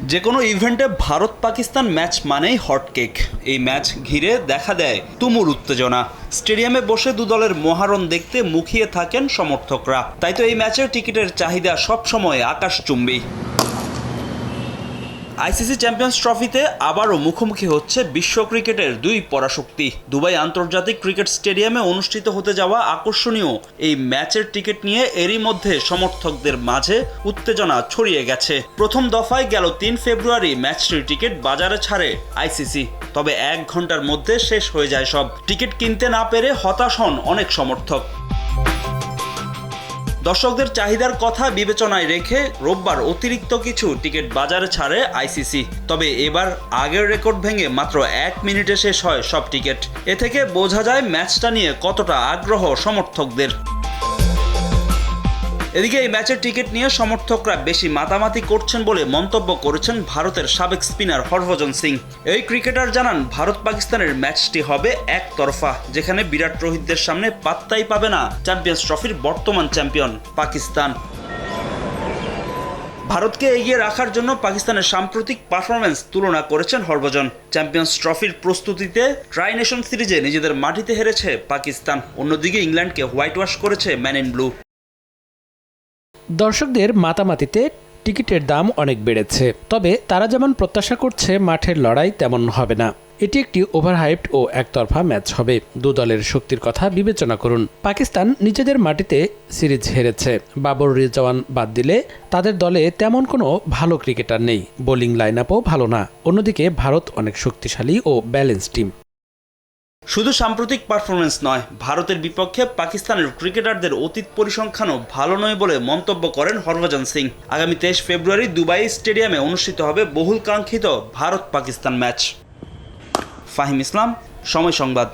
যে কোনো ইভেন্টে ভারত পাকিস্তান ম্যাচ মানেই হটকেক এই ম্যাচ ঘিরে দেখা দেয় তুমুল উত্তেজনা। স্টেডিয়ামে বসে দু দলের মহারণ দেখতে মুখিয়ে থাকেন সমর্থকরা। তাই তো এই ম্যাচের টিকিটের চাহিদা সবসময় আকাশচুম্বী। আইসিসি চ্যাম্পিয়ন্স ট্রফিতে আবারও মুখোমুখি হচ্ছে বিশ্ব ক্রিকেটের দুই পরাশক্তি। দুবাই আন্তর্জাতিক ক্রিকেট স্টেডিয়ামে অনুষ্ঠিত হতে যাওয়া আকর্ষণীয় এই ম্যাচের টিকিট নিয়ে এরই মধ্যে সমর্থকদের মাঝে উত্তেজনা ছড়িয়ে গেছে। প্রথম দফায় গেল তিন ফেব্রুয়ারি ম্যাচটির টিকিট বাজারে ছাড়ে আইসিসি। তবে এক ঘণ্টার মধ্যে শেষ হয়ে যায় সব। টিকিট কিনতে না পেরে হতাশ হন অনেক সমর্থক। দর্শকদের চাহিদার কথা বিবেচনায় রেখে রোববার অতিরিক্ত কিছু টিকিট বাজারে ছাড়ে আইসিসি। তবে এবার আগের রেকর্ড ভেঙে মাত্র এক মিনিটে শেষ হয় সব টিকিট। এ থেকে বোঝা যায় ম্যাচটা নিয়ে কতটা আগ্রহ সমর্থকদের। এদিকে এই ম্যাচের টিকিট নিয়ে সমর্থকরা বেশি মাতামাতি করছেন বলে মন্তব্য করেছেন ভারতের সাবেক স্পিনার হরভজন সিং। এই ক্রিকেটার জানান, ভারত পাকিস্তানের ম্যাচটি হবে একতরফা, যেখানে বিরাট রোহিতদের সামনে পাত্তাই পাবে না চ্যাম্পিয়ন্স ট্রফির বর্তমান চ্যাম্পিয়ন পাকিস্তান। ভারতকে এগিয়ে রাখার জন্য পাকিস্তানের সাম্প্রতিক পারফরম্যান্স তুলনা করেছেন হরভজন। চ্যাম্পিয়ন্স ট্রফির প্রস্তুতিতে ট্রাই নেশন সিরিজে নিজেদের মাটিতে হেরেছে পাকিস্তান। অন্যদিকে ইংল্যান্ডকে হোয়াইট ওয়াশ করেছে ম্যান ইন ব্লু। দর্শকদের মাতামাতিতে টিকিটের দাম অনেক বেড়েছে। তবে তারা যেমন প্রত্যাশা করছে, মাঠের লড়াই তেমন হবে না। এটি একটি ওভারহাইপড ও একতরফা ম্যাচ হবে। দু দলের শক্তির কথা বিবেচনা করুন। পাকিস্তান নিজেদের মাটিতে সিরিজ হেরেছে। বাবর রিজওয়ান বাদ দিলে তাদের দলে তেমন কোনো ভালো ক্রিকেটার নেই। বোলিং লাইন আপও ভালো না। অন্যদিকে ভারত অনেক শক্তিশালী ও ব্যালেন্স টিম শুধু সাম্প্রতিক পারফরমেন্স নয়, ভারতের বিপক্ষে পাকিস্তানের ক্রিকেটারদের অতীত পরিসংখ্যানও ভালো নয় বলে মন্তব্য করেন হরভজন সিং। আগামী তেইশ ফেব্রুয়ারি দুবাই স্টেডিয়ামে অনুষ্ঠিত হবে বহুল কাঙ্ক্ষিত ভারত পাকিস্তান ম্যাচ। ফাহিম ইসলাম, সময় সংবাদ।